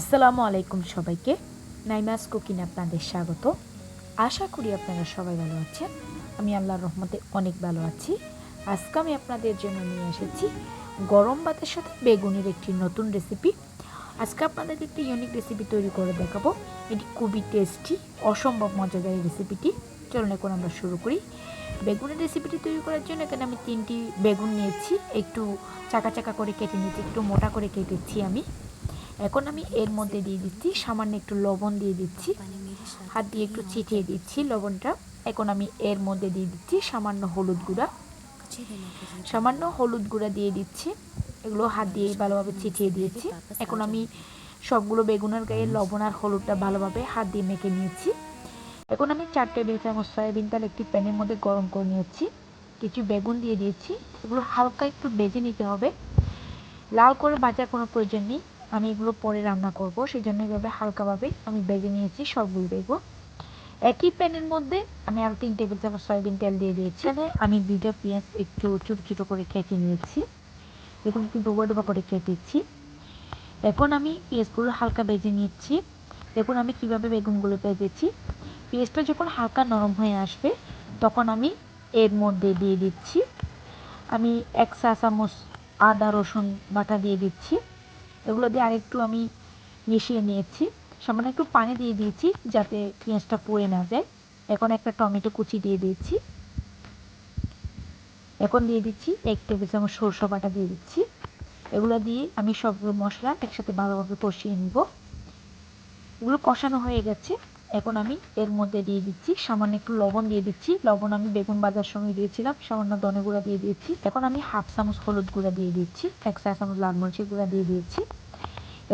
আসসালামু আলাইকুম সবাইকে। নাইমাস কুকিং আপনাদের স্বাগত। আশা করি আপনারা সবাই ভালো আছেন। আমি আল্লাহর রহমতে অনেক ভালো আছি। আজকে আমি আপনাদের জন্য নিয়ে এসেছি গরম ভাতের সাথে বেগুনের একটি নতুন রেসিপি আজকে আপনাদের একটি ইউনিক রেসিপি তৈরি করে দেখাবো। এটি খুবই টেস্টি অসম্ভব মজাদার রেসিপিটি চলুন এখন আমরা শুরু করি। বেগুনের রেসিপিটি তৈরি করার জন্য এখানে আমি তিনটি বেগুন নিয়েছি। একটু চাকা চাকা করে কেটে নিয়েছি, একটু মোটা করে কেটেছি আমি। এখন আমি এর মধ্যে দিয়ে দিচ্ছি, সামান্য একটু লবণ দিয়ে দিচ্ছি। হাত দিয়ে একটু ছিটিয়ে দিচ্ছি লবণটা। এখন আমি এর মধ্যে দিয়ে দিচ্ছি সামান্য হলুদ গুঁড়া। সামান্য হলুদ গুঁড়া দিয়ে দিচ্ছি। এগুলো হাত দিয়ে ভালোভাবে ছিটিয়ে দিয়েছি। এখন আমি সবগুলো বেগুনের গায়ে লবণ আর হলুদটা ভালোভাবে হাত দিয়ে মেখে নিয়েছি। এখন আমি চার টেবিল চামচ সয়াবিন তেল একটি প্যানের মধ্যে গরম করে নিয়েছি। কিছু বেগুন দিয়ে দিয়েছি। এগুলো হালকা একটু বেজে নিতে হবে। লাল করে ভাজার কোনো প্রয়োজন নেই। আমি এগুলো পরে রান্না করব সেই জন্য এভাবে হালকাভাবে আমি বেজে নিয়েছি সবগুলো বেগুন। একই প্যানের মধ্যে আমি আর তিন টেবিল চামচ সয়াবিন তেল দিয়ে দিয়েছি। আমি দুইটা পেঁয়াজ একটু ছোটো ছোটো করে কেটে নিয়েছি। দেখুন একটু ডোবা ডোবা করে কেটেছি এখন আমি পেঁয়াজগুলো হালকা বেজে নিচ্ছি দেখুন আমি কীভাবে বেগুনগুলো ভেজেছি পেঁয়াজটা যখন হালকা নরম হয়ে আসবে, তখন আমি এর মধ্যে দিয়ে দিচ্ছি। আমি এক চা চামচ আদা রসুন বাটা দিয়ে দিচ্ছি। এগুলো দিয়ে আরেকটু আমি মিশিয়ে নিয়েছি। সামান্য একটু পানি দিয়ে দিয়েছি যাতে পেঁয়াজটা পড়ে না যায়। এখন একটা টমেটো কুচি দিয়ে দিয়েছি। এখন দিয়ে দিচ্ছি এক টেবিল চামচ সরষে বাটা দিয়ে দিচ্ছি। এগুলো দিয়ে আমি সবগুলো মশলা একসাথে ভালোভাবে কষিয়ে নিব। এগুলো কষানো হয়ে গেছে। এখন আমি এর মধ্যে দিয়ে দিচ্ছি, সামান্য একটু লবণ দিয়ে দিচ্ছি। লবণ আমি বেগুন বাজার সময় দিয়েছিলাম, সামান্য ধনে গুঁড়া দিয়ে দিয়েছি। এখন আমি হাফ চামচ হলুদ গুঁড়া দিয়ে দিচ্ছি, এক চা চামচ লাল মরিচের গুঁড়া দিয়ে দিয়েছি।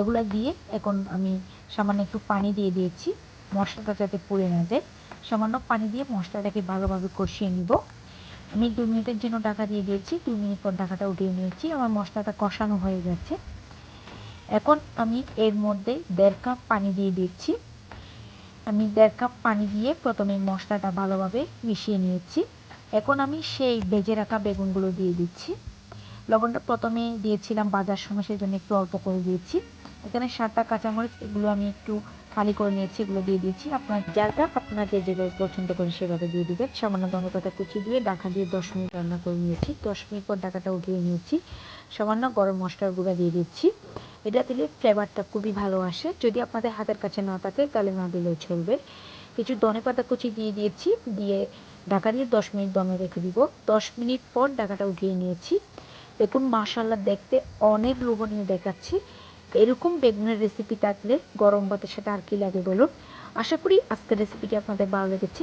এগুলো দিয়ে এখন আমি সামান্য একটু পানি দিয়ে দিয়েছি, মশলাটা যাতে পুড়ে না যায়। সামান্য পানি দিয়ে মশলাটাকে ভালোভাবে কষিয়ে নিব। আমি দু মিনিটের জন্য ঢাকা দিয়ে দিয়েছি দু মিনিট পর ঢাকাটা উঠিয়ে নিয়েছি। আমার মশলাটা কষানো হয়ে গেছে। এখন আমি এর মধ্যে দেড় কাপ পানি দিয়ে দিচ্ছি। আমি দেড় কাপ পানি দিয়ে প্রথমে মশলাটা ভালোভাবে মিশিয়ে নিয়েছি। এখন আমি সেই ভেজে রাখা বেগুনগুলো দিয়ে দিচ্ছি। লবণটা প্রথমে দিয়েছিলাম বাজার সময় সেই জন্য একটু অল্প করে দিয়েছি। এখানে সাতটা কাঁচামরিচ, এগুলো আমি একটু খালি করে নিয়েছি, এগুলো দিয়ে দিচ্ছি আপনার যাটা আপনাকে যেভাবে পছন্দ করেন সেভাবে দিয়ে দিবেন। সামান্য ধনেপাতা কুচি দিয়ে ডাকা দিয়ে দশ মিনিট রান্না করে নিয়েছি। দশ মিনিট পর ডাকাটা উঠিয়ে নিয়েছি। সামান্য গরম মশলার গুঁড়া দিয়ে দিচ্ছি। এটা দিলে ফ্লেভারটা খুবই ভালো আসে। যদি আপনাদের হাতের কাছে না থাকে, তাহলে না দিলেও চলবে। কিছু ধনেপাতা কুচি দিয়ে দিয়েছি, দিয়ে ঢাকা দিয়ে দশ মিনিট দমে রেখে দিব। দশ মিনিট পর ডাকাটা উঠিয়ে নিয়েছি। দেখুন মাশাল্লাহ দেখতে অনেক লোভনীয় দেখাচ্ছি। এরকম বেগুনের রেসিপি থাকলে গরম ভাতের সাথে আর কি লাগে বলুন? আশা করি আজকের রেসিপিটি আপনাদের ভালো লেগেছে।